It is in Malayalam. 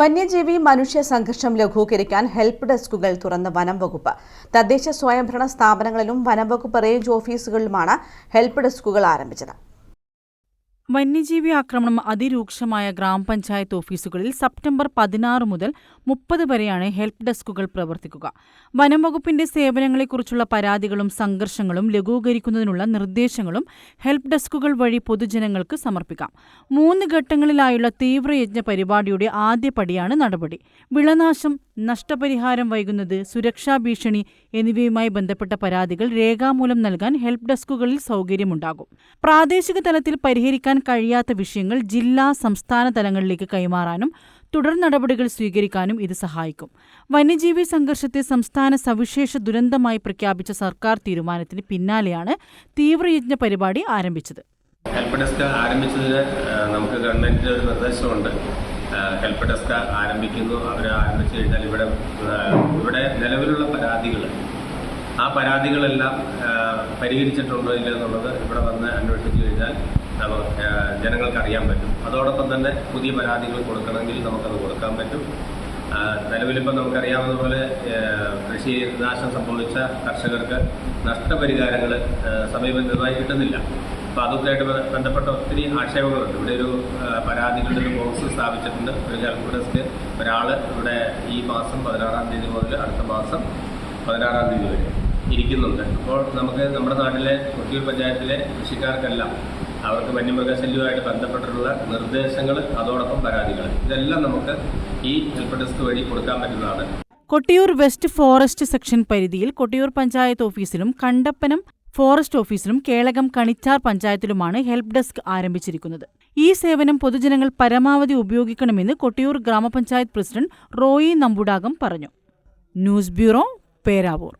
വന്യജീവി മനുഷ്യ സംഘർഷം ലഘൂകരിക്കാൻ ഹെൽപ്പ് ഡെസ്കുകൾ തുറന്ന് വനം വകുപ്പ്. തദ്ദേശ സ്വയംഭരണ സ്ഥാപനങ്ങളിലും വനം വകുപ്പ് റേഞ്ച് ഓഫീസുകളിലുമാണ് ഹെൽപ്പ് ഡെസ്കുകൾ ആരംഭിച്ചത്. വന്യജീവി ആക്രമണം അതിരൂക്ഷമായ ഗ്രാമപഞ്ചായത്ത് ഓഫീസുകളിൽ സെപ്റ്റംബർ പതിനാറ് മുതൽ മുപ്പത് വരെയാണ് ഹെൽപ്പ് ഡെസ്കുകൾ പ്രവർത്തിക്കുക. വനംവകുപ്പിന്റെ സേവനങ്ങളെക്കുറിച്ചുള്ള പരാതികളും സംഘർഷങ്ങളും ലഘൂകരിക്കുന്നതിനുള്ള നിർദ്ദേശങ്ങളും ഹെൽപ്പ് ഡെസ്കുകൾ വഴി പൊതുജനങ്ങൾക്ക് സമർപ്പിക്കാം. മൂന്ന് ഘട്ടങ്ങളിലായുള്ള തീവ്രയജ്ഞ പരിപാടിയുടെ ആദ്യപടിയാണ് നടപടി. വിളനാശം നഷ്ടപരിഹാരം വൈകുന്നത് സുരക്ഷാ ഭീഷണി എന്നിവയുമായി ബന്ധപ്പെട്ട പരാതികൾ രേഖാമൂലം നൽകാൻ ഹെൽപ്പ് ഡെസ്കുകളിൽ സൗകര്യമുണ്ടാകും. പ്രാദേശിക തലത്തിൽ പരിഹരിക്കാൻ കഴിയാത്ത വിഷയങ്ങൾ ജില്ലാ സംസ്ഥാന തലങ്ങളിലേക്ക് കൈമാറാനും തുടർ നടപടികൾ സ്വീകരിക്കാനും ഇത് സഹായിക്കും. വന്യജീവി സംഘർഷത്തെ സംസ്ഥാന സവിശേഷ ദുരന്തമായി പ്രഖ്യാപിച്ച സർക്കാർ തീരുമാനത്തിന് പിന്നാലെയാണ് തീവ്രയജ്ഞ പരിപാടി ആരംഭിച്ചത്. ഹെൽപ്പ് ഡെസ്ക് ആരംഭിച്ചതിന് നമുക്ക് ഗവൺമെന്റിന്റെ ഒരു നിർദ്ദേശമുണ്ട്. ഹെൽപ്പ് ഡെസ്ക് ആരംഭിക്കുന്നു. അവർ ആരംഭിച്ചു കഴിഞ്ഞാൽ ഇവിടെ ഇവിടെ നിലവിലുള്ള പരാതികൾ ആ പരാതികളെല്ലാം പരിഹരിച്ചിട്ടുണ്ടോ ഇല്ല എന്നുള്ളത് ഇവിടെ വന്ന് അന്വേഷിച്ചു കഴിഞ്ഞാൽ നമുക്ക് ആ, ജനങ്ങൾക്ക് അറിയാൻ പറ്റും. അതോടൊപ്പം തന്നെ പുതിയ പരാതികൾ കൊടുക്കണമെങ്കിൽ നമുക്കത് കൊടുക്കാൻ പറ്റും. നിലവിലിപ്പം നമുക്കറിയാവുന്ന പോലെ കൃഷി നാശം സംഭവിച്ച കർഷകർക്ക് നഷ്ടപരിഹാരങ്ങൾ സമയബന്ധിതമായി കിട്ടുന്നില്ല. അപ്പോൾ അതൊക്കെയായിട്ട് ബന്ധപ്പെട്ട ഒത്തിരി ആക്ഷേപങ്ങളുണ്ട്. ഇവിടെ ഒരു പരാതികളുടെ ഒരു ബോക്സ് സ്ഥാപിച്ചിട്ടുണ്ട്. ഒരു ഹെൽപ്പ് ഡെസ്ക് ഒരാൾ ഇവിടെ ഈ മാസം പതിനാറാം തീയതി മുതൽ അടുത്ത മാസം പതിനാറാം തീയതി വരെ ഇരിക്കുന്നുണ്ട്. അപ്പോൾ നമുക്ക് നമ്മുടെ നാട്ടിലെ കൊട്ടിയൂർ പഞ്ചായത്തിലെ കൃഷിക്കാർക്കെല്ലാം അവർക്ക് വന്യമൃഗശല്യവുമായിട്ട് ബന്ധപ്പെട്ടിട്ടുള്ള നിർദ്ദേശങ്ങൾ അതോടൊപ്പം പരാതികൾ ഇതെല്ലാം നമുക്ക് ഈ ഹെൽപ്പ് ഡെസ്ക് വഴി കൊടുക്കാൻ പറ്റുന്നതാണ്. കൊട്ടിയൂർ വെസ്റ്റ് ഫോറസ്റ്റ് സെക്ഷൻ പരിധിയിൽ കൊട്ടിയൂർ പഞ്ചായത്ത് ഓഫീസിലും കണ്ടപ്പനം ഫോറസ്റ്റ് ഓഫീസിലും കേളകം കണിച്ചാർ പഞ്ചായത്തിലുമാണ് ഹെൽപ്പ് ഡെസ്ക് ആരംഭിച്ചിരിക്കുന്നത്. ഈ സേവനം പൊതുജനങ്ങൾ പരമാവധി ഉപയോഗിക്കണമെന്ന് കൊട്ടിയൂർ ഗ്രാമപഞ്ചായത്ത് പ്രസിഡന്റ് റോയി നമ്പുടാകം പറഞ്ഞു. News bureau Peravoor.